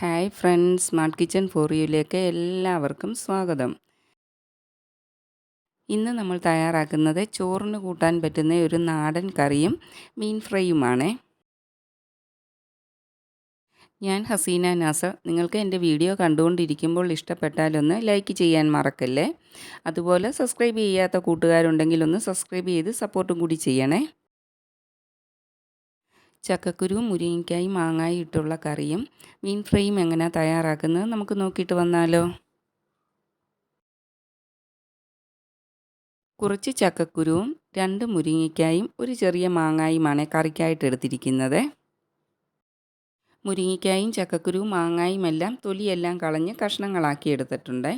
Hi friends smart kitchen for യുയിലേക്ക് എല്ലാവർക്കും സ്വാഗതം. ഇന്ന് നമ്മൾ തയ്യാറാക്കുന്നത് ചോറിന് കൂട്ടാൻ പറ്റുന്ന ഒരു നാടൻ കറിയും മീൻ ഫ്രൈയുമാണ്. ഞാൻ ഹസീന നാസർ. നിങ്ങൾക്ക് എന്റെ വീഡിയോ കണ്ടുകൊണ്ടിരിക്കുമ്പോൾ ഇഷ്ടപ്പെട്ടാലൊന്ന് ലൈക്ക് ചെയ്യാൻ മറക്കല്ലേ? അതുപോലെ സബ്സ്ക്രൈബ് ചെയ്യാത്ത കൂട്ടുകാരുണ്ടെങ്കിൽ ഒന്ന് സബ്സ്ക്രൈബ് ചെയ്ത് സപ്പോർട്ടും കൂടി ചെയ്യണേ. ചക്കക്കുരു മുരിങ്ങയ്ക്കായി മാങ്ങായി ഇട്ടുള്ള കറിയും മീൻ ഫ്രൈയും എങ്ങനെ തയ്യാറാക്കുന്നത് നമുക്ക് നോക്കിയിട്ട് വന്നാലോ? കുറച്ച് ചക്കക്കുരുവും രണ്ട് മുരിങ്ങയ്ക്കായും ഒരു ചെറിയ മാങ്ങായുമാണ് കറിക്കായിട്ട് എടുത്തിരിക്കുന്നത്. മുരിങ്ങയ്ക്കായും ചക്കക്കുരുവും മാങ്ങായും എല്ലാം തൊലിയെല്ലാം കളഞ്ഞ് കഷ്ണങ്ങളാക്കി എടുത്തിട്ടുണ്ട്.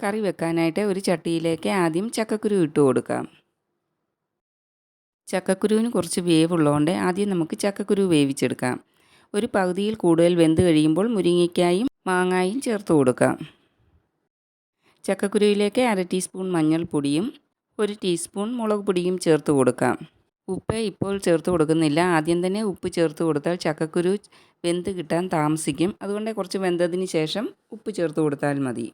കറി വെക്കാനായിട്ട് ഒരു ചട്ടിയിലേക്ക് ആദ്യം ചക്കക്കുരു ഇട്ട് കൊടുക്കാം. ചക്കക്കുരുവിന് കുറച്ച് വേവുള്ളതുകൊണ്ട് ആദ്യം നമുക്ക് ചക്കക്കുരു വേവിച്ചെടുക്കാം. ഒരു പകുതിയിൽ കൂടുതൽ വെന്ത് കഴിയുമ്പോൾ മുരിങ്ങയ്ക്കായും മാങ്ങായും ചേർത്ത് കൊടുക്കാം. ചക്കക്കുരുവിലേക്ക് അര ടീസ്പൂൺ മഞ്ഞൾപ്പൊടിയും ഒരു ടീസ്പൂൺ മുളക് പൊടിയും ചേർത്ത് കൊടുക്കാം. ഉപ്പ് ഇപ്പോൾ ചേർത്ത് കൊടുക്കുന്നില്ല. ആദ്യം തന്നെ ഉപ്പ് ചേർത്ത് കൊടുത്താൽ ചക്കക്കുരു വെന്ത് കിട്ടാൻ താമസിക്കും. അതുകൊണ്ട് കുറച്ച് വെന്തതിന് ശേഷം ഉപ്പ് ചേർത്ത് കൊടുത്താൽ മതി.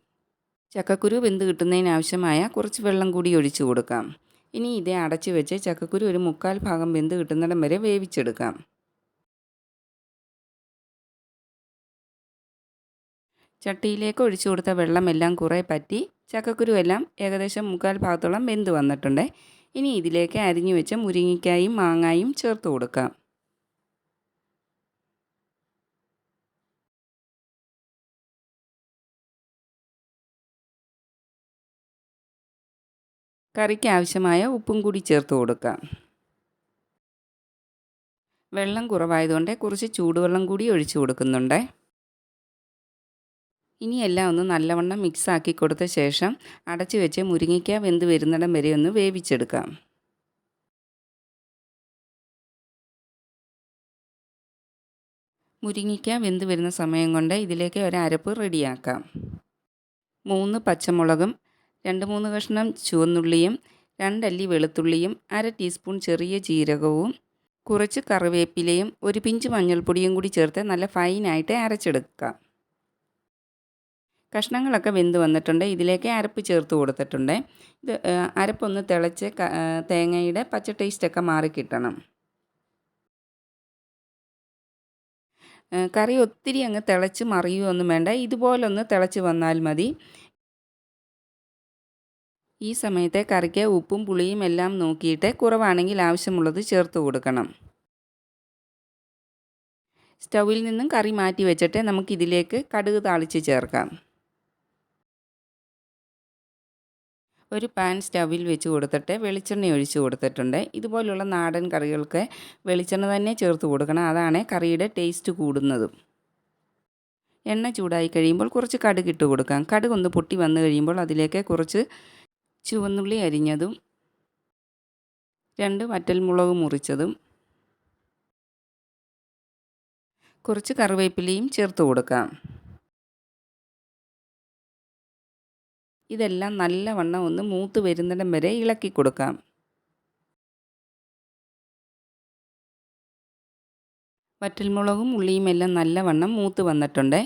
ചക്കക്കുരു വെന്ത് കിട്ടുന്നതിനാവശ്യമായ കുറച്ച് വെള്ളം കൂടി ഒഴിച്ചു കൊടുക്കാം. ഇനി ഇതേ അടച്ചു വെച്ച് ചക്കക്കുരു ഒരു മുക്കാൽ ഭാഗം വെന്ത് കിട്ടുന്നിടം വരെ വേവിച്ചെടുക്കാം. ചട്ടിയിലേക്ക് ഒഴിച്ചു കൊടുത്ത വെള്ളമെല്ലാം കുറേ പറ്റി ചക്കക്കുരു എല്ലാം ഏകദേശം മുക്കാൽ ഭാഗത്തോളം വെന്ത് വന്നിട്ടുണ്ട്. ഇനി ഇതിലേക്ക് അരിഞ്ഞു വെച്ച മുരിങ്ങയ്ക്കായും മാങ്ങായും ചേർത്ത് കൊടുക്കാം. കറിക്ക് ആവശ്യമായ ഉപ്പും കൂടി ചേർത്ത് കൊടുക്കാം. വെള്ളം കുറവായതുകൊണ്ട് കുറച്ച് ചൂടുവെള്ളം കൂടി ഒഴിച്ചു കൊടുക്കുന്നുണ്ട്. ഇനി എല്ലാം ഒന്ന് നല്ലവണ്ണം മിക്സ് ആക്കി കൊടുത്ത ശേഷം അടച്ചു വെച്ച് മുരിങ്ങയ്ക്ക വെന്ത് വരുന്നിടം വരെ ഒന്ന് വേവിച്ചെടുക്കാം. മുരിങ്ങയ്ക്ക വെന്ത് വരുന്ന സമയം കൊണ്ട് ഇതിലേക്ക് ഒരു അരപ്പ് റെഡിയാക്കാം മൂന്ന് പച്ചമുളകും രണ്ട് മൂന്ന് കഷ്ണം ചുവന്നുള്ളിയും രണ്ടല്ലി വെളുത്തുള്ളിയും അര ടീസ്പൂൺ ചെറിയ ജീരകവും കുറച്ച് കറിവേപ്പിലയും ഒരു പിഞ്ച് മഞ്ഞൾപ്പൊടിയും കൂടി ചേർത്ത് നല്ല ഫൈനായിട്ട് അരച്ചെടുക്കുക. കഷ്ണങ്ങളൊക്കെ വെന്ത് വന്നിട്ടുണ്ട്. ഇതിലേക്ക് അരപ്പ് ചേർത്ത് കൊടുത്തിട്ടുണ്ട്. ഇത് അരപ്പൊന്ന് തിളച്ച് തേങ്ങയുടെ പച്ച ടേസ്റ്റൊക്കെ മാറിക്കിട്ടണം കറി ഒത്തിരി അങ്ങ് തിളച്ച് മറിയുമൊന്നും വേണ്ട. ഇതുപോലൊന്ന് തിളച്ച് വന്നാൽ മതി. ഈ സമയത്തെ കറിക്ക് ഉപ്പും പുളിയും എല്ലാം നോക്കിയിട്ട് കുറവാണെങ്കിൽ ആവശ്യമുള്ളത് ചേർത്ത് കൊടുക്കണം. സ്റ്റൗവിൽ നിന്നും കറി മാറ്റി വെച്ചിട്ട് നമുക്കിതിലേക്ക് കടുക് താളിച്ച് ചേർക്കാം. ഒരു പാൻ സ്റ്റൗവിൽ വെച്ച് കൊടുത്തിട്ട് വെളിച്ചെണ്ണ ഒഴിച്ച് കൊടുത്തിട്ടുണ്ട്. ഇതുപോലുള്ള നാടൻ കറികൾക്ക് വെളിച്ചെണ്ണ തന്നെ ചേർത്ത് കൊടുക്കണം. അതാണ് കറിയുടെ ടേസ്റ്റ് കൂടുന്നതും. എണ്ണ ചൂടായി കഴിയുമ്പോൾ കുറച്ച് കടുക് ഇട്ട് കൊടുക്കാം. കടുക് ഒന്ന് പൊട്ടി വന്നു കഴിയുമ്പോൾ അതിലേക്ക് കുറച്ച് ചുവന്നുള്ളി അരിഞ്ഞതും രണ്ട് വറ്റൽമുളക് മുറിച്ചതും കുറച്ച് കറിവേപ്പിലയും ചേർത്ത് കൊടുക്കാം. ഇതെല്ലാം നല്ലവണ്ണം ഒന്ന് മൂത്ത് വരുന്നിടം വരെ ഇളക്കി കൊടുക്കാം. വറ്റൽമുളകും ഉള്ളിയും എല്ലാം നല്ലവണ്ണം മൂത്ത് വന്നിട്ടുണ്ട്.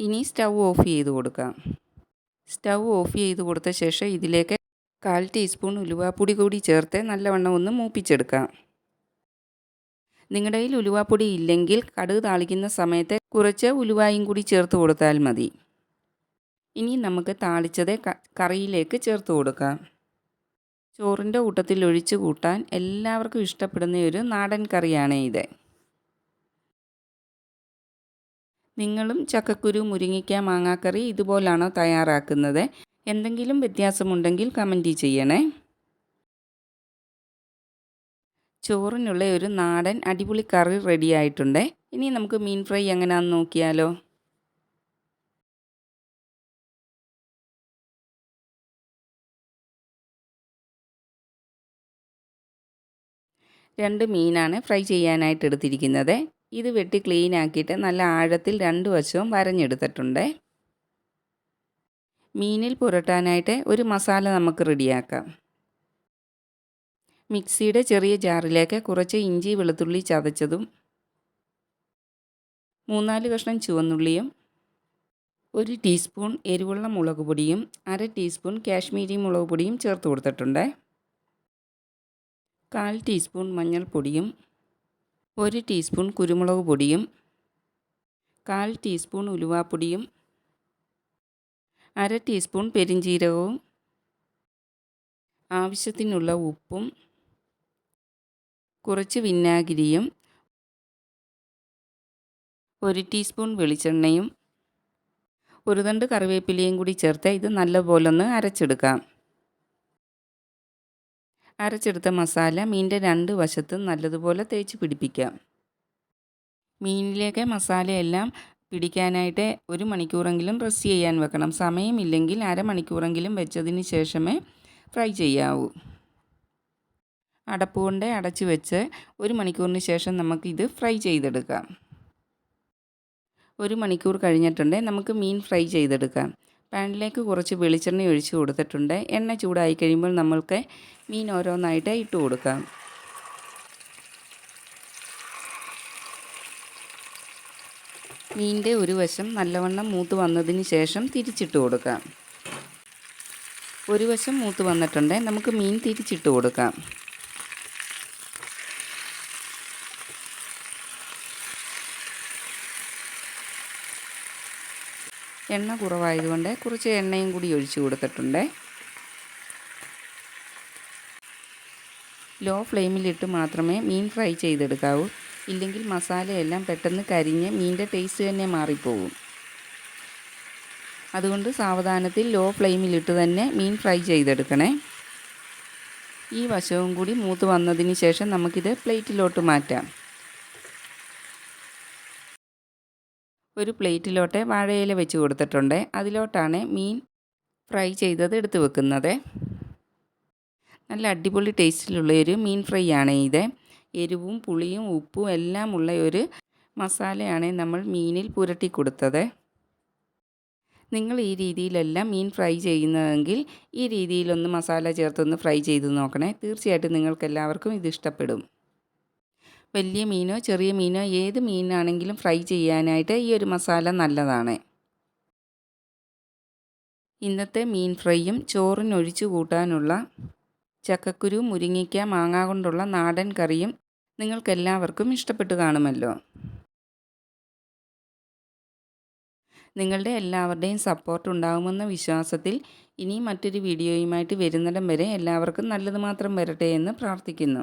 ഇനി സ്റ്റൗ ഓഫ് ചെയ്ത് കൊടുക്കാം. സ്റ്റൗ ഓഫ് ചെയ്ത് കൊടുത്ത ശേഷം ഇതിലേക്ക് കാൽ ടീസ്പൂൺ ഉലുവാപ്പൊടി കൂടി ചേർത്ത് നല്ലവണ്ണം ഒന്ന് മൂപ്പിച്ചെടുക്കാം. നിങ്ങളുടെ കയ്യിൽ ഉലുവാപ്പൊടി ഇല്ലെങ്കിൽ കടുക് താളിക്കുന്ന സമയത്ത് കുറച്ച് ഉലുവായും കൂടി ചേർത്ത് കൊടുത്താൽ മതി. ഇനി നമുക്ക് താളിച്ചത് കറിയിലേക്ക് ചേർത്ത് കൊടുക്കാം. ചോറിന്റെ കൂട്ടത്തിൽ ഒഴിച്ചു കൂട്ടാൻ എല്ലാവർക്കും ഇഷ്ടപ്പെടുന്ന ഒരു നാടൻ കറിയാണ് ഇത്. നിങ്ങളും ചക്കക്കുരു മുരിങ്ങിക്ക മാങ്ങാക്കറി ഇതുപോലാണോ തയ്യാറാക്കുന്നത്? എന്തെങ്കിലും വ്യത്യാസമുണ്ടെങ്കിൽ കമന്റ് ചെയ്യണേ. ചോറിനുള്ള ഒരു നാടൻ അടിപൊളി കറി റെഡി ആയിട്ടുണ്ട്. ഇനി നമുക്ക് മീൻ ഫ്രൈ എങ്ങനെയാണെന്ന് നോക്കിയാലോ. രണ്ട് മീനാണ് ഫ്രൈ ചെയ്യാനായിട്ട് എടുത്തിരിക്കുന്നത്. ഇത് വെട്ടി ക്ലീൻ ആക്കിയിട്ട് നല്ല ആഴത്തിൽ രണ്ട് വശവും വരഞ്ഞെടുത്തിട്ടുണ്ട്. മീനിൽ പുരട്ടാനായിട്ട് ഒരു മസാല നമുക്ക് റെഡിയാക്കാം. മിക്സിയുടെ ചെറിയ ജാറിലേക്ക് കുറച്ച് ഇഞ്ചി വെളുത്തുള്ളി ചതച്ചതും മൂന്നാൽ കഷ്ണം ചുവന്നുള്ളിയും ഒരു ടീസ്പൂൺ എരിവുള്ള മുളക് പൊടിയും അര ടീസ്പൂൺ കാശ്മീരി മുളക് പൊടിയും ചേർത്ത് കൊടുത്തിട്ടുണ്ട്. കാൽ ടീസ്പൂൺ മഞ്ഞൾപ്പൊടിയും ഒരു ടീസ്പൂൺ കുരുമുളക് പൊടിയും കാൽ ടീസ്പൂൺ ഉലുവാപ്പൊടിയും അര ടീസ്പൂൺ പെരിഞ്ചീരകവും ആവശ്യത്തിനുള്ള ഉപ്പും കുറച്ച് വിനാഗിരിയും ഒരു ടീസ്പൂൺ വെളിച്ചെണ്ണയും ഒരു തണ്ട് കറിവേപ്പിലയും കൂടി ചേർത്ത് ഇത് നല്ലപോലൊന്ന് അരച്ചെടുക്കാം. അരച്ചെടുത്ത മസാല മീനിന്റെ രണ്ട് വശത്തും നല്ലതുപോലെ തേച്ച് പിടിപ്പിക്കാം. മീനിലേക്ക് മസാലയെല്ലാം പിടിക്കാനായിട്ട് ഒരു മണിക്കൂറെങ്കിലും റെസ്റ്റ് ചെയ്യാൻ വെക്കണം. സമയമില്ലെങ്കിൽ അരമണിക്കൂറെങ്കിലും വെച്ചതിന് ശേഷമേ ഫ്രൈ ചെയ്യാവൂ. അടപ്പ് കൊണ്ട് അടച്ച് വെച്ച് ഒരു മണിക്കൂറിന് ശേഷം നമുക്കിത് ഫ്രൈ ചെയ്തെടുക്കാം. ഒരു മണിക്കൂർ കഴിഞ്ഞിട്ടുണ്ടെങ്കിൽ നമുക്ക് മീൻ ഫ്രൈ ചെയ്തെടുക്കാം. പാനിലേക്ക് കുറച്ച് വെളിച്ചെണ്ണ ഒഴിച്ച് കൊടുത്തിട്ടുണ്ട്. എണ്ണ ചൂടായി കഴിയുമ്പോൾ നമ്മൾക്ക് മീൻ ഓരോന്നായിട്ട് ഇട്ട് കൊടുക്കാം. മീനിന്റെ ഒരു വശം നല്ലവണ്ണം മൂത്ത് വന്നതിന് ശേഷം തിരിച്ചിട്ട് കൊടുക്കാം. ഒരു വശം മൂത്ത് വന്നിട്ടുണ്ട്. നമുക്ക് മീൻ തിരിച്ചിട്ട് കൊടുക്കാം. എണ്ണ കുറവായതുകൊണ്ട് കുറച്ച് എണ്ണയും കൂടി ഒഴിച്ചു കൊടുത്തിട്ടുണ്ട്. ലോ ഫ്ലെയിമിലിട്ട് മാത്രമേ മീൻ ഫ്രൈ ചെയ്തെടുക്കാവൂ. ഇല്ലെങ്കിൽ മസാലയെല്ലാം പെട്ടെന്ന് കരിഞ്ഞ് മീന്റെ ടേസ്റ്റ് തന്നെ മാറിപ്പോകും അതുകൊണ്ട് സാവധാനത്തിൽ ലോ ഫ്ലെയിമിലിട്ട് തന്നെ മീൻ ഫ്രൈ ചെയ്തെടുക്കണേ. ഈ വശവും കൂടി മൂത്ത് വന്നതിന് ശേഷം നമുക്കിത് പ്ലേറ്റിലോട്ട് മാറ്റാം. ഒരു പ്ലേറ്റിലോട്ട് വാഴയില വെച്ച് കൊടുത്തിട്ടുണ്ട്. അതിലോട്ടാണ് മീൻ ഫ്രൈ ചെയ്തത് എടുത്ത് വെക്കുന്നത്. നല്ല അടിപൊളി ടേസ്റ്റിലുള്ള ഒരു മീൻ ഫ്രൈ ആണ് ഇത്. എരിവും പുളിയും ഉപ്പും എല്ലാം ഉള്ള ഒരു മസാലയാണ് നമ്മൾ മീനിൽ പുരട്ടി കൊടുത്തത്. നിങ്ങൾ ഈ രീതിയിലെല്ലാം മീൻ ഫ്രൈ ചെയ്യുന്നതെങ്കിൽ ഈ രീതിയിലൊന്ന് മസാല ചേർത്തൊന്ന് ഫ്രൈ ചെയ്ത് നോക്കണേ. തീർച്ചയായിട്ടും നിങ്ങൾക്ക് എല്ലാവർക്കും ഇത് ഇഷ്ടപ്പെടും. വലിയ മീനോ ചെറിയ മീനോ ഏത് മീനാണെങ്കിലും ഫ്രൈ ചെയ്യാനായിട്ട് ഈ ഒരു മസാല നല്ലതാണ്. ഇന്നത്തെ മീൻ ഫ്രൈയും ചോറിനൊഴിച്ചു കൂട്ടാനുള്ള ചക്കക്കുരു മുരിങ്ങിക്ക മാങ്ങ കൊണ്ടുള്ള നാടൻ കറിയും നിങ്ങൾക്കെല്ലാവർക്കും ഇഷ്ടപ്പെട്ടു കാണുമല്ലോ. നിങ്ങളുടെ എല്ലാവരുടെയും സപ്പോർട്ട് ഉണ്ടാകുമെന്ന വിശ്വാസത്തിൽ ഇനി മറ്റൊരു വീഡിയോയുമായിട്ട് വരുന്നിടം വരെ എല്ലാവർക്കും നല്ലത് മാത്രം വരട്ടെ എന്ന് പ്രാർത്ഥിക്കുന്നു.